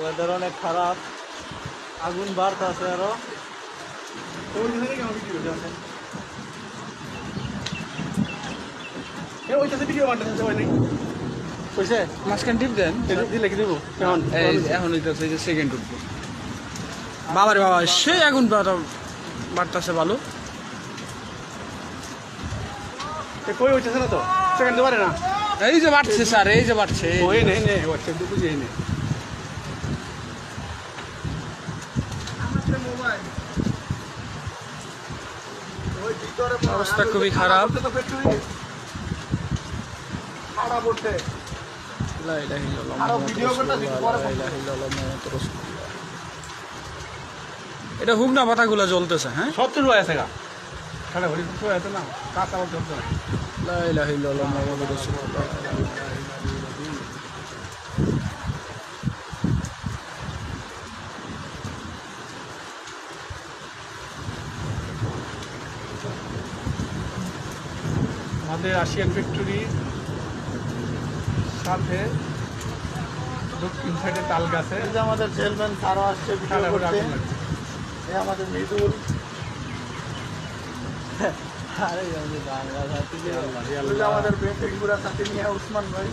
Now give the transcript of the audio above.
Weather অনেক খারাপ। আগুন আরও। যে সেকেন্ড উঠবো। বাবারে বাবা সেই আগুন বাড়তেছে ভালো। কই হইতেছে না তো? সেকেন্ড পারে না। এই যে বাড়ছে স্যার এই যে বাড়ছে। ওই নেই নেই ওয়াটসঅ্যাপ নেই অবস্থা খুবই খারাপ খারাপ উঠছে লা ইলাহা ইল্লাল্লাহ, আরও ভিডিও করতেছি, পরে লা ইল্লাল্লাহ, মুহাম্মাদুর রাসূলুল্লাহ। এটা হুগনা পাতাগুলো জ্বলতেছে হ্যাঁ সত্তর হয়ে আছে গা খারাপ হয়ে আছে না কাজ আমার চলছে না লা ইলাহা ইল্লাল্লাহ, মুহাম্মাদুর রাসূলুল্লাহ। আমাদের আসিয়ান ফ্যাক্টরি সাথে দক্ষিণ সাইডে তাল গাছে যে আমাদের চেয়ারম্যান তারও আসছে ভিডিও করতে। আমাদের মৃদুল আরে আমাদের বাংলা ভাষা আমাদের বেঁচে গুড়া সাথে নিয়ে উসমান ভাই।